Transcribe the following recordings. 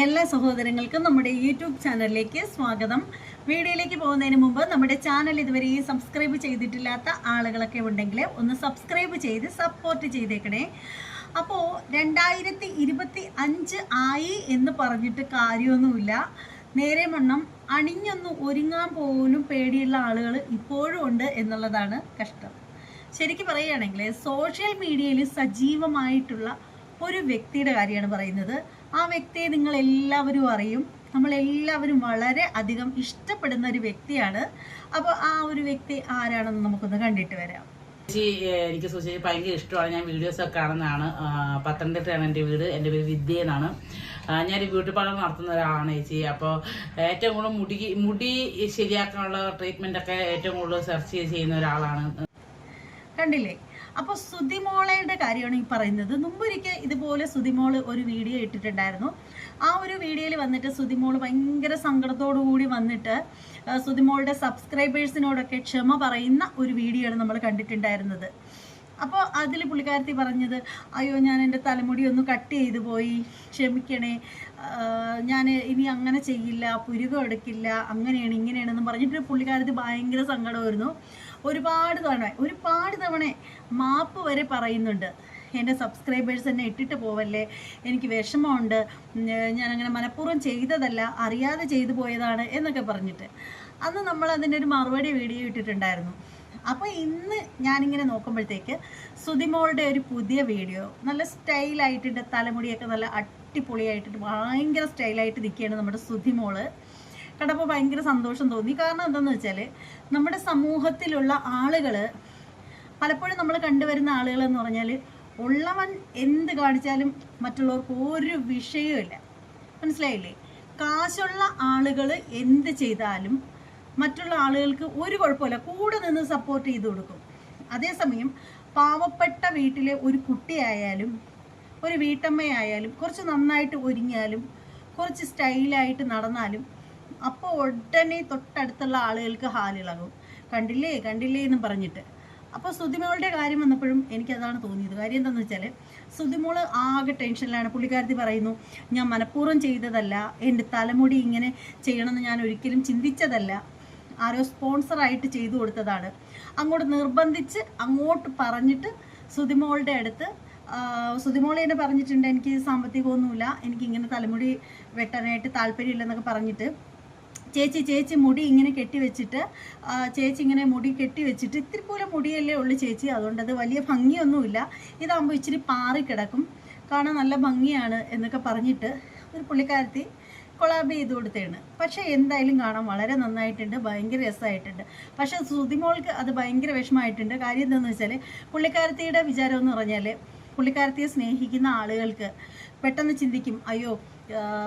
എല്ലാ സഹോദരങ്ങൾക്കും നമ്മുടെ യൂട്യൂബ് ചാനലിലേക്ക് സ്വാഗതം. വീഡിയോയിലേക്ക് പോകുന്നതിന് മുമ്പ് നമ്മുടെ ചാനൽ ഇതുവരെ ഈ സബ്സ്ക്രൈബ് ചെയ്തിട്ടില്ലാത്ത ആളുകളൊക്കെ ഉണ്ടെങ്കിൽ ഒന്ന് സബ്സ്ക്രൈബ് ചെയ്ത് സപ്പോർട്ട് ചെയ്തേക്കണേ. അപ്പോൾ രണ്ടായിരത്തി ഇരുപത്തി അഞ്ച് ആയി എന്ന് പറഞ്ഞിട്ട് കാര്യമൊന്നുമില്ല. നേരെ മണ്ണം അണിഞ്ഞൊന്ന് ഒരുങ്ങാൻ പോലും പേടിയുള്ള ആളുകൾ ഇപ്പോഴും ഉണ്ട് എന്നുള്ളതാണ് കഷ്ടം. ശരിക്കും പറയുകയാണെങ്കിൽ സോഷ്യൽ മീഡിയയിൽ സജീവമായിട്ടുള്ള ഒരു വ്യക്തിയുടെ കാര്യമാണ് പറയുന്നത്. ആ വ്യക്തിയെ നിങ്ങൾ എല്ലാവരും അറിയും. നമ്മളെല്ലാവരും വളരെ അധികം ഇഷ്ടപ്പെടുന്ന ഒരു വ്യക്തിയാണ്. അപ്പോൾ ആ ഒരു വ്യക്തി ആരാണെന്ന് നമുക്കൊന്ന് കണ്ടിട്ട് വരാം. ചേച്ചി എനിക്ക് സുചി ഭയങ്കര ഇഷ്ടമാണ്. ഞാൻ വീഡിയോസ് ഒക്കെ കാണുന്നതാണ്. പത്തനംതിട്ടയാണ് എന്റെ വീട്. എന്റെ പേര് വിദ്യ എന്നാണ് ഞാനൊരു ബ്യൂട്ടി പാർലർ നടത്തുന്ന ഒരാളാണ് ചേച്ചി. അപ്പോൾ ഏറ്റവും കൂടുതൽ മുടി മുടി ശരിയാക്കാനുള്ള ട്രീറ്റ്മെന്റ് ഒക്കെ ഏറ്റവും കൂടുതൽ സെർച്ച് ചെയ്ത് ചെയ്യുന്ന ഒരാളാണ്. കണ്ടില്ലേ? അപ്പോൾ സുതിമോളയുടെ കാര്യമാണ് ഈ പറയുന്നത്. മുമ്പൊരിക്കൽ ഇതുപോലെ സുതിമോൾ ഒരു വീഡിയോ ഇട്ടിട്ടുണ്ടായിരുന്നു. ആ ഒരു വീഡിയോയിൽ വന്നിട്ട് സുതിമോൾ ഭയങ്കര കൂടി വന്നിട്ട് സുതിമോളുടെ സബ്സ്ക്രൈബേഴ്സിനോടൊക്കെ ക്ഷമ പറയുന്ന ഒരു വീഡിയോ ആണ് നമ്മൾ കണ്ടിട്ടുണ്ടായിരുന്നത്. അപ്പോൾ അതിൽ പുള്ളിക്കാരത്തി പറഞ്ഞത് അയ്യോ ഞാൻ എന്റെ തലമുടി ഒന്ന് കട്ട് ചെയ്തു പോയി ക്ഷമിക്കണേ. ഞാൻ ഇനി അങ്ങനെ ചെയ്യില്ല പുരുകം എടുക്കില്ല അങ്ങനെയാണ് ഇങ്ങനെയാണെന്ന് പറഞ്ഞിട്ട് പുള്ളിക്കാരത്തി ഭയങ്കര സങ്കടമായിരുന്നു. ഒരുപാട് തവണ ഒരുപാട് തവണ മാപ്പ് വരെ പറയുന്നുണ്ട്. എന്റെ സബ്സ്ക്രൈബേഴ്സ് എന്നെ ഇട്ടിട്ട് പോവല്ലേ? എനിക്ക് വിഷമമുണ്ട്. ഞാനങ്ങനെ മനഃപൂർവം ചെയ്തതല്ല അറിയാതെ ചെയ്തു പോയതാണ് എന്നൊക്കെ പറഞ്ഞിട്ട്. അന്ന് നമ്മൾ അതിന്റെ ഒരു മറുപടി വീഡിയോ ഇട്ടിട്ടുണ്ടായിരുന്നു. അപ്പോൾ ഇന്ന് ഞാനിങ്ങനെ നോക്കുമ്പോഴത്തേക്ക് സുതിമോളുടെ ഒരു പുതിയ വീഡിയോ നല്ല സ്റ്റൈലായിട്ടുണ്ട് തലമുടിയൊക്കെ നല്ല അടിപൊളിയായിട്ടുണ്ട് ഭയങ്കര സ്റ്റൈലായിട്ട് നിൽക്കുകയാണ് നമ്മുടെ സുതിമോൾ. കണ്ടപ്പോൾ ഭയങ്കര സന്തോഷം തോന്നി. കാരണം എന്താണെന്ന് വെച്ചാൽ നമ്മുടെ സമൂഹത്തിലുള്ള ആളുകൾ പലപ്പോഴും നമ്മൾ കണ്ടുവരുന്ന ആളുകൾ എന്ന് പറഞ്ഞാൽ ഉള്ളവൻ എന്ത് കാണിച്ചാലും മറ്റുള്ളവർക്ക് ഒരു വിഷയമില്ല മനസ്സിലായില്ലേ? കാശുള്ള ആളുകൾ എന്ത് ചെയ്താലും മറ്റുള്ള ആളുകൾക്ക് ഒരു കുഴപ്പമില്ല കൂടെ നിന്ന് സപ്പോർട്ട് ചെയ്ത് കൊടുക്കും. അതേസമയം പാവപ്പെട്ട വീട്ടിലെ ഒരു കുട്ടിയായാലും ഒരു വീട്ടമ്മയായാലും കുറച്ച് നന്നായിട്ട് ഒരുങ്ങിയാലും കുറച്ച് സ്റ്റൈലായിട്ട് നടന്നാലും അപ്പോൾ ഉടനെ തൊട്ടടുത്തുള്ള ആളുകൾക്ക് ഹാലിളകും കണ്ടില്ലേ? കണ്ടില്ലേ എന്ന് പറഞ്ഞിട്ട്. അപ്പോൾ സുതിമോളുടെ കാര്യം വന്നപ്പോഴും എനിക്കതാണ് തോന്നിയത്. കാര്യം എന്താണെന്ന് വെച്ചാൽ സുതിമോൾ ആകെ ടെൻഷനിലാണ്. പുള്ളിക്കാരത്തി പറയുന്നു ഞാൻ മനഃപൂർവം ചെയ്തതല്ല. എന്റെ തലമുടി ഇങ്ങനെ ചെയ്യണമെന്ന് ഞാൻ ഒരിക്കലും ചിന്തിച്ചതല്ല. ആരോ സ്പോൺസറായിട്ട് ചെയ്തു കൊടുത്തതാണ്. അങ്ങോട്ട് നിർബന്ധിച്ച് അങ്ങോട്ട് പറഞ്ഞിട്ട് സുതിമോളുടെ അടുത്ത് സുതിമോളി എന്നെ പറഞ്ഞിട്ടുണ്ട് എനിക്ക് സാമ്പത്തികമൊന്നുമില്ല. എനിക്ക് ഇങ്ങനെ തലമുടി വെട്ടാനായിട്ട് താല്പര്യമില്ലെന്നൊക്കെ പറഞ്ഞിട്ട്. ചേച്ചി ചേച്ചി മുടി ഇങ്ങനെ കെട്ടിവെച്ചിട്ട് വെച്ചിട്ട് ചേച്ചി ഇങ്ങനെ മുടി കെട്ടിവെച്ചിട്ട് ഇത്തിരി പോലെ മുടിയല്ലേ ഉള്ളു ചേച്ചി. അതുകൊണ്ട് അത് വലിയ ഭംഗിയൊന്നുമില്ല. ഇതാകുമ്പോൾ ഇച്ചിരി പാറി കിടക്കും. കാണാൻ നല്ല ഭംഗിയാണ് എന്നൊക്കെ പറഞ്ഞിട്ട് ഒരു പുള്ളിക്കാരത്തി കൊളാബ് ചെയ്ത് കൊടുത്തതാണ് പക്ഷേ എന്തായാലും കാണാൻ വളരെ നന്നായിട്ടുണ്ട്. ഭയങ്കര രസമായിട്ടുണ്ട്. പക്ഷേ സുതിമോൾക്ക് അത് ഭയങ്കര വിഷമമായിട്ടുണ്ട്. കാര്യം എന്താണെന്ന് വെച്ചാൽ പുള്ളിക്കാരത്തിയുടെ വിചാരം എന്ന് പറഞ്ഞാൽ പുള്ളിക്കാരത്തിയെ സ്നേഹിക്കുന്ന ആളുകൾക്ക് പെട്ടെന്ന് ചിന്തിക്കും അയ്യോ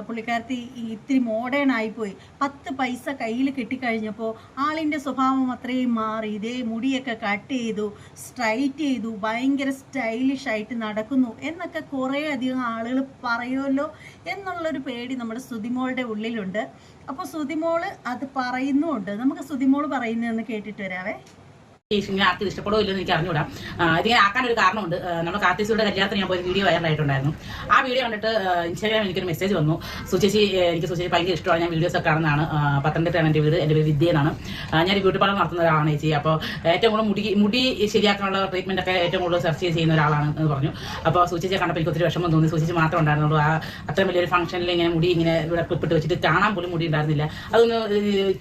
പുള്ളിക്കാരത്തി ഇത്തിരി മോഡേൺ ആയിപ്പോയി. പത്ത് പൈസ കയ്യിൽ കിട്ടിക്കഴിഞ്ഞപ്പോൾ ആളിന്റെ സ്വഭാവം അത്രയും മാറി ഇതേ മുടിയൊക്കെ കട്ട് ചെയ്തു സ്ട്രൈറ്റ് ചെയ്തു ഭയങ്കര സ്റ്റൈലിഷ് ആയിട്ട് നടക്കുന്നു. എന്നൊക്കെ കുറേ അധികം ആളുകൾ പറയുമല്ലോ എന്നുള്ളൊരു പേടി നമ്മുടെ സുതിമോളുടെ ഉള്ളിലുണ്ട്. അപ്പോൾ സുതിമോൾ അത് പറയുന്നുമുണ്ട് നമുക്ക് സുതിമോൾ പറയുന്നതെന്ന് കേട്ടിട്ട് വരാവേ. ഇങ്ങനെ ആർത്തി ഇഷ്ടപ്പെടുമോ ഇല്ലെന്ന് എനിക്ക് അറിഞ്ഞൂടാ ഇതിങ്ങനെ ആക്കാൻ ഒരു കാരണമുണ്ട് നമ്മുടെ കാർത്തിസിയുടെ കല്യാണത്തിന് ഞാൻ പോയി വീഡിയോ വൈറലായിട്ടുണ്ടായിരുന്നു. ആ വീഡിയോ കണ്ടിട്ട് ഇൻസ്റ്റാഗ്രാമിൽ എനിക്കൊരു മെസ്സേജ് വന്നു. സുചേച്ചി എനിക്ക് സുചേച്ചി ഭയങ്കര ഇഷ്ടമാണ്. ഞാൻ വീഡിയോസ് ഒക്കെ കാണുന്നതാണ്. പത്തനംതിട്ടയാണ് എന്റെ വീട് എന്റെ പേര് വിദ്യ എന്നാണ്. ഞാൻ ബ്യൂട്ടി പാർലർ നടത്തുന്ന ഒരാളാണ് ചേച്ചി. അപ്പോൾ ഏറ്റവും കൂടുതൽ മുടി മുടി ശരിയാക്കാനുള്ള ട്രീറ്റ്മെന്റ് ഒക്കെ ഏറ്റവും കൂടുതൽ സെർച്ച് ചെയ്യുന്ന ഒരാളാണ് എന്ന് പറഞ്ഞു. അപ്പോൾ സുചേച്ചിയെ കണ്ടപ്പോൾ എനിക്ക് ഒത്തിരി വിഷമം തോന്നി. സുചേച്ചി മാത്രം ഉണ്ടായിരുന്നുള്ളൂ. ആ അത്രയും വലിയൊരു ഫംഗ്ഷനിൽ ഇങ്ങനെ മുടി ഇങ്ങനെ ഇവിടെ ക്ലിപ്പിട്ട് വെച്ചിട്ട് കാണാൻ പോലും മുടി ഉണ്ടായിരുന്നില്ല. അതൊന്ന്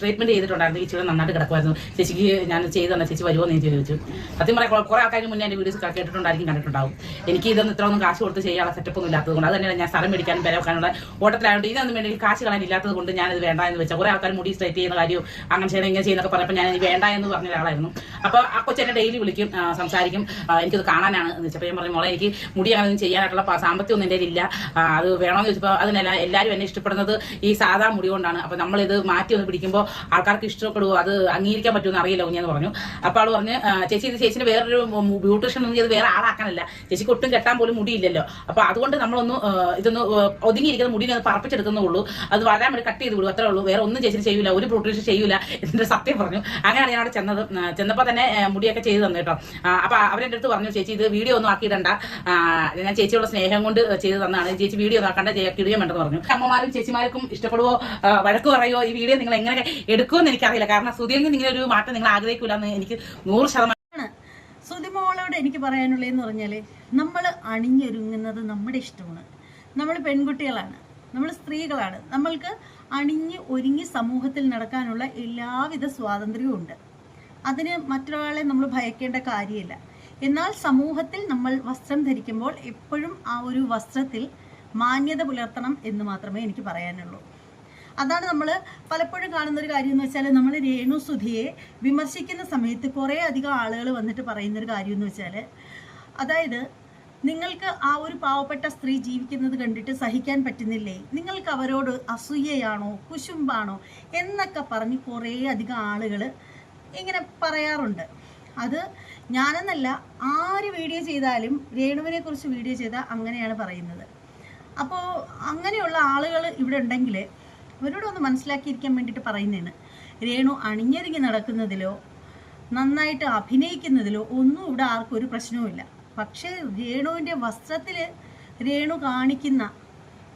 ട്രീറ്റ്മെന്റ് ചെയ്തിട്ടുണ്ടായിരുന്നു. ഈ നന്നായിട്ട് കിടക്കുമായിരുന്നു. ചേച്ചിക്ക് ഞാൻ ചെയ്തു തന്നെ ചേച്ചി വരുമോ എന്ന് ഞാൻ ചോദിച്ചു. സത്യം പറയാം കുറെ ആൾക്കാർ മുന്നേ എന്റെ വീഡിയോസ് കേട്ടിട്ടുണ്ടായിരിക്കും കണ്ടിട്ടുണ്ടാവും. എനിക്ക് ഇതൊന്നും ഇത്രയൊന്നും കാശ് കൊടുത്ത് ചെയ്യാനുള്ള സെറ്റപ്പ് ഒന്നും ഇല്ലാത്തത് കൊണ്ട് അത് തന്നെയാണ് ഞാൻ സ്ഥലം മേടിക്കാനും വില വെക്കാനുള്ള ഓട്ടത്തിലായതുകൊണ്ട് ഇതൊന്നും വേണ്ടി കാശ് കളയാൻ ഇല്ലാത്തത് കൊണ്ട് ഞാനത് വേണ്ട എന്ന് വെച്ചാൽ കുറെ ആൾക്കാർ മുടി സ്ട്രൈറ്റ് ചെയ്യുന്ന കാര്യവും അങ്ങനെ ചെയ്യണം ഇങ്ങനെ ചെയ്യുന്നൊക്കെ പറഞ്ഞപ്പോൾ ഞാൻ വേണ്ട എന്ന് പറഞ്ഞ ഒരാളായിരുന്നു. അപ്പോൾ ആ കൊച്ചെന്നെ ഡെയിലി വിളിക്കും സംസാരിക്കും എനിക്കത് കാണാനാണ് എന്ന് വെച്ചപ്പോൾ ഞാൻ പറഞ്ഞു മോളെ എനിക്ക് മുടി അങ്ങനെ ചെയ്യാനായിട്ടുള്ള സാമ്പത്തികം ഒന്നും എന്റെ ഇല്ല അത് വേണമെന്ന് ചോദിച്ചപ്പോൾ അതിനല്ല എല്ലാവരും എന്നെ ഇഷ്ടപ്പെടുന്നത് ഈ സാധാ മുടി കൊണ്ടാണ്. അപ്പോൾ നമ്മളിത് മാറ്റി ഒന്ന് പിടിക്കുമ്പോൾ ആൾക്കാർക്ക് ഇഷ്ടപ്പെടുമോ അത് അംഗീകരിക്കാൻ പറ്റുമെന്ന് അറിയില്ല കുഞ്ഞെന്ന് പറഞ്ഞു. അപ്പോൾ ആൾ പറഞ്ഞ് ചേച്ചി ഇത് ചേച്ചിന് വേറൊരു ബ്യൂട്ടീഷ്യൻ ഒന്നും ചെയ്ത് വേറെ ആളാക്കാനല്ല. ചേച്ചിക്ക് ഒട്ടും കെട്ടാൻ പോലും മുടിയില്ലല്ലോ. അപ്പൊ അതുകൊണ്ട് നമ്മളൊന്ന് ഇതൊന്ന് ഒതുങ്ങിയിരിക്കുന്ന മുടിനെ ഒന്ന് പറപ്പിച്ചെടുക്കുന്നുള്ളൂ അത് വരാൻ വേണ്ടി കട്ട് ചെയ്ത് വിടും. അത്രേ ഉള്ളൂ. വേറെ ഒന്നും ചേച്ചി ചെയ്യൂല. ഒരു ബ്യൂട്ടീഷ്യൻ ചെയ്യൂല എന്നിട്ട് സത്യം പറഞ്ഞു. അങ്ങനെയാണ് ഞാൻ അവിടെ ചെന്നത്. ചെന്നപ്പോ തന്നെ മുടിയൊക്കെ ചെയ്ത് തന്നു കേട്ടോ. അപ്പൊ അവരെന്റെ അടുത്ത് പറഞ്ഞു ചേച്ചി ഇത് വീഡിയോ ഒന്നും ആക്കിയിടണ്ട. ഞാൻ ചേച്ചിയുള്ള സ്നേഹം കൊണ്ട് ചെയ്ത് തന്നാണ് ചേച്ചി വീഡിയോ ഒന്നും ആക്കണ്ട. കിടിയോ വേണ്ടെന്ന് പറഞ്ഞു. അമ്മമാരും ചേച്ചിമാർക്കും ഇഷ്ടപ്പെടുവോ? വഴക്ക് പറയുമോ ഈ വീഡിയോ നിങ്ങൾ എങ്ങനെ എടുക്കുമെന്ന് എനിക്കറിയില്ല. കാരണം സുധിയിൽ നിന്ന് ഇങ്ങനെ ഒരു മാറ്റം നിങ്ങൾ ആഗ്രഹിക്കൂലെന്ന് എനിക്ക് നൂറ് ശതമാനം സുതിമോളോട് എനിക്ക് പറയാനുള്ളതെന്ന് പറഞ്ഞാൽ നമ്മൾ അണിഞ്ഞൊരുങ്ങുന്നത് നമ്മുടെ ഇഷ്ടമാണ്. നമ്മൾ പെൺകുട്ടികളാണ്. നമ്മൾ സ്ത്രീകളാണ്. നമ്മൾക്ക് അണിഞ്ഞ് ഒരുങ്ങി സമൂഹത്തിൽ നടക്കാനുള്ള എല്ലാവിധ സ്വാതന്ത്ര്യവും ഉണ്ട്. അതിന് മറ്റൊരാളെ നമ്മൾ ഭയക്കേണ്ട കാര്യമില്ല. എന്നാൽ സമൂഹത്തിൽ നമ്മൾ വസ്ത്രം ധരിക്കുമ്പോൾ എപ്പോഴും ആ ഒരു വസ്ത്രത്തിൽ മാന്യത പുലർത്തണം എന്ന് മാത്രമേ എനിക്ക് പറയാനുള്ളൂ. അതാണ് നമ്മൾ പലപ്പോഴും കാണുന്ന ഒരു കാര്യം എന്ന് വെച്ചാൽ നമ്മൾ രേണു സുധിയെ വിമർശിക്കുന്ന സമയത്ത് കുറേ അധികം ആളുകൾ വന്നിട്ട് പറയുന്ന ഒരു കാര്യം എന്ന് വെച്ചാൽ അതായത് നിങ്ങൾക്ക് ആ ഒരു പാവപ്പെട്ട സ്ത്രീ ജീവിക്കുന്നത് കണ്ടിട്ട് സഹിക്കാൻ പറ്റുന്നില്ലേ? നിങ്ങൾക്ക് അവരോട് അസൂയയാണോ? കുശുമ്പാണോ? എന്നൊക്കെ പറഞ്ഞ് കുറേ അധികം ആളുകൾ ഇങ്ങനെ പറയാറുണ്ട്. അത് ഞാനെന്നല്ല ആര് വീഡിയോ ചെയ്താലും രേണുവിനെ കുറിച്ച് വീഡിയോ ചെയ്താൽ അങ്ങനെയാണ് പറയുന്നത്. അപ്പോൾ അങ്ങനെയുള്ള ആളുകൾ ഇവിടെ ഉണ്ടെങ്കിൽ അവരോടൊന്ന് മനസ്സിലാക്കിയിരിക്കാൻ വേണ്ടിയിട്ട് പറയുന്നതാണ്. രേണു അണിഞ്ഞൊരുങ്ങി നടക്കുന്നതിലോ നന്നായിട്ട് അഭിനയിക്കുന്നതിലോ ഒന്നും ഇവിടെ ആർക്കും ഒരു പ്രശ്നവുമില്ല പക്ഷേ രേണുവിന്റെ വസ്ത്രത്തിൽ രേണു കാണിക്കുന്ന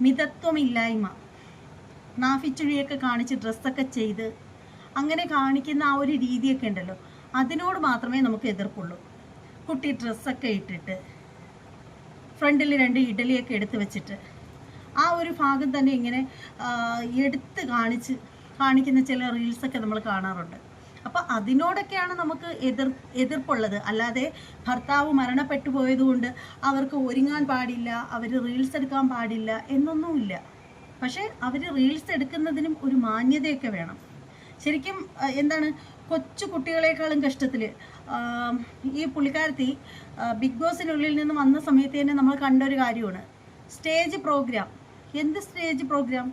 മിതത്വമില്ലായ്മ നാഫിച്ചുഴിയൊക്കെ കാണിച്ച് ഡ്രസ്സൊക്കെ ചെയ്ത് അങ്ങനെ കാണിക്കുന്ന ആ ഒരു രീതിയൊക്കെ ഉണ്ടല്ലോ അതിനോട് മാത്രമേ നമുക്ക് എതിർപ്പുള്ളൂ. കുട്ടി ഡ്രസ്സൊക്കെ ഇട്ടിട്ട് ഫ്രണ്ടിൽ രണ്ട് ഇഡലിയൊക്കെ എടുത്ത് വെച്ചിട്ട് ആ ഒരു ഭാഗം തന്നെ ഇങ്ങനെ എടുത്ത് കാണിച്ച് കാണിക്കുന്ന ചില റീൽസൊക്കെ നമ്മൾ കാണാറുണ്ട്. അപ്പോൾ അതിനോടൊക്കെയാണ് നമുക്ക് എതിർ എതിർപ്പുള്ളത്. അല്ലാതെ ഭർത്താവ് മരണപ്പെട്ടു പോയതുകൊണ്ട് അവർക്ക് ഒരുങ്ങാൻ പാടില്ല അവർ റീൽസ് എടുക്കാൻ പാടില്ല എന്നൊന്നുമില്ല പക്ഷേ അവർ റീൽസ് എടുക്കുന്നതിനും ഒരു മാന്യതയൊക്കെ വേണം. ശരിക്കും എന്താണ് കൊച്ചു കുട്ടികളെക്കാളും കഷ്ടത്തിൽ ഈ പുള്ളിക്കാരത്തി ബിഗ് ബോസിനുള്ളിൽ നിന്ന് വന്ന സമയത്ത് തന്നെ നമ്മൾ കണ്ട ഒരു കാര്യമാണ്. Stage program. എന്ത് സ്റ്റേജ് പ്രോഗ്രാം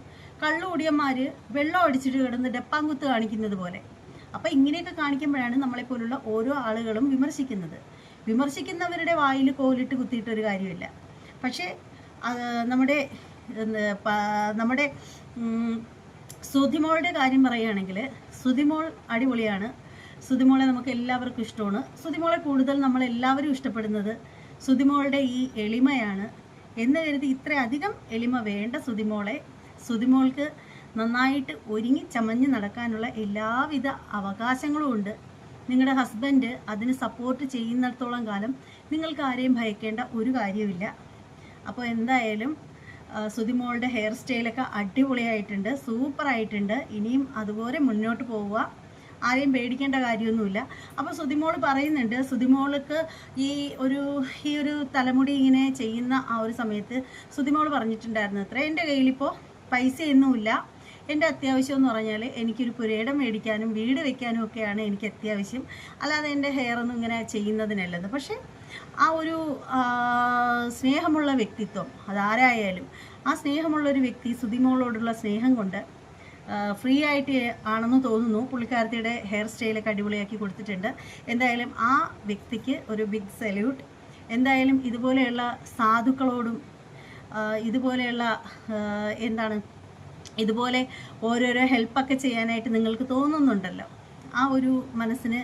കള്ളുകൂടിയന്മാർ വെള്ളം അടിച്ചിട്ട് കിടന്ന് ഡപ്പാങ്കുത്ത് കാണിക്കുന്നത് പോലെ. അപ്പം ഇങ്ങനെയൊക്കെ കാണിക്കുമ്പോഴാണ് നമ്മളെപ്പോലുള്ള ഓരോ ആളുകളും വിമർശിക്കുന്നത്. വിമർശിക്കുന്നവരുടെ വായിൽ കോലിട്ട് കുത്തിയിട്ട് ഒരു കാര്യമില്ല. പക്ഷേ നമ്മുടെ നമ്മുടെ സുതിമോളുടെ കാര്യം പറയുകയാണെങ്കിൽ സുതിമോൾ അടിപൊളിയാണ്. സുതിമോളെ നമുക്ക് എല്ലാവർക്കും ഇഷ്ടമാണ്. സുതിമോളെ കൂടുതൽ നമ്മളെല്ലാവരും ഇഷ്ടപ്പെടുന്നത് സുതിമോളുടെ ഈ എളിമയാണ്. എന്ന് കരുതി ഇത്രയധികം എളിമ വേണ്ട സുതിമോളെ. സുതിമോൾക്ക് നന്നായിട്ട് ഒരുങ്ങി ചമഞ്ഞ് നടക്കാനുള്ള എല്ലാവിധ അവകാശങ്ങളും ഉണ്ട്. നിങ്ങളുടെ ഹസ്ബൻഡ് അതിന് സപ്പോർട്ട് ചെയ്യുന്നിടത്തോളം കാലം നിങ്ങൾക്ക് ആരെയും ഭയക്കേണ്ട ഒരു കാര്യമില്ല അപ്പോൾ എന്തായാലും സുതിമോളുടെ ഹെയർ സ്റ്റൈലൊക്കെ അടിപൊളിയായിട്ടുണ്ട് സൂപ്പറായിട്ടുണ്ട് ഇനിയും അതുപോലെ മുന്നോട്ട് പോവുക. ആരെയും പേടിക്കേണ്ട കാര്യമൊന്നുമില്ല. അപ്പോൾ സുതിമോൾ പറയുന്നുണ്ട് സുതിമോൾക്ക് ഈ ഒരു ഈ ഒരു തലമുടി ഇങ്ങനെ ചെയ്യുന്ന ആ ഒരു സമയത്ത് സുതിമോൾ പറഞ്ഞിട്ടുണ്ടായിരുന്നു അത്ര എന്റെ കയ്യിലിപ്പോൾ പൈസയൊന്നുമില്ല. എന്റെ അത്യാവശ്യം എന്ന് പറഞ്ഞാൽ എനിക്കൊരു പുരയിടം മേടിക്കാനും വീട് വെക്കാനും ഒക്കെയാണ് എനിക്ക് അത്യാവശ്യം. അല്ലാതെ എന്റെ ഹെയർ ഒന്നും ഇങ്ങനെ ചെയ്യുന്നതിനല്ലത്. പക്ഷേ ആ ഒരു സ്നേഹമുള്ള വ്യക്തിത്വം അതാരായാലും ആ സ്നേഹമുള്ള ഒരു വ്യക്തി സുതിമോളോടുള്ള സ്നേഹം കൊണ്ട് ഫ്രീ ആയിട്ട് ആണെന്ന് തോന്നുന്നു. പുള്ളിക്കാരത്തിയുടെ ഹെയർ സ്റ്റൈലൊക്കെ അടിപൊളിയാക്കി കൊടുത്തിട്ടുണ്ട്. എന്തായാലും ആ വ്യക്തിക്ക് ഒരു ബിഗ് സല്യൂട്ട് എന്തായാലും ഇതുപോലെയുള്ള സാധുക്കളോടും ഇതുപോലെയുള്ള എന്താണ് ഇതുപോലെ ഓരോരോ ഹെൽപ്പൊക്കെ ചെയ്യാനായിട്ട് നിങ്ങൾക്ക് തോന്നുന്നുണ്ടല്ലോ. ആ ഒരു മനസ്സിന്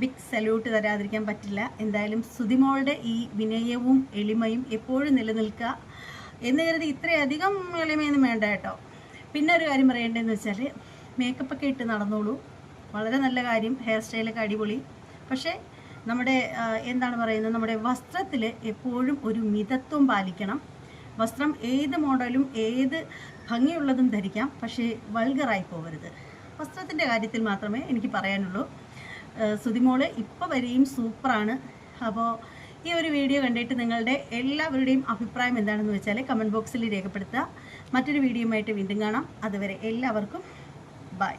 ബിഗ് സല്യൂട്ട് തരാതിരിക്കാൻ പറ്റില്ല. എന്തായാലും സുതിമോളുടെ ഈ വിനയവും എളിമയും എപ്പോഴും നിലനിൽക്കുക. എന്ന് കരുതി ഇത്രയധികം എളിമയൊന്നും വേണ്ട കേട്ടോ. പിന്നെ ഒരു കാര്യം പറയേണ്ടതെന്ന് വെച്ചാൽ മേക്കപ്പ് ഒക്കെ ഇട്ട് നടന്നോളൂ. വളരെ നല്ല കാര്യം ഹെയർ സ്റ്റൈലൊക്കെ അടിപൊളി. പക്ഷേ നമ്മുടെ എന്താണ് പറയുന്നത് നമ്മുടെ വസ്ത്രത്തിൽ എപ്പോഴും ഒരു മിതത്വം പാലിക്കണം. വസ്ത്രം ഏത് മോഡലും ഏത് ഭംഗിയുള്ളതും ധരിക്കാം പക്ഷേ വൾഗറായി പോകരുത്. വസ്ത്രത്തിന്റെ കാര്യത്തിൽ മാത്രമേ എനിക്ക് പറയാനുള്ളൂ. സുതിമോൾ ഇപ്പോൾ വരെയും സൂപ്പറാണ് അപ്പോൾ ഈ ഒരു വീഡിയോ കണ്ടിട്ട് നിങ്ങളുടെ എല്ലാവരുടെയും അഭിപ്രായം എന്താണെന്ന് വെച്ചാൽ കമന്റ് ബോക്സിൽ രേഖപ്പെടുത്തുക. മറ്റൊരു വീഡിയോയുമായിട്ട് വീണ്ടും കാണാം. അതുവരെ എല്ലാവർക്കും ബൈ.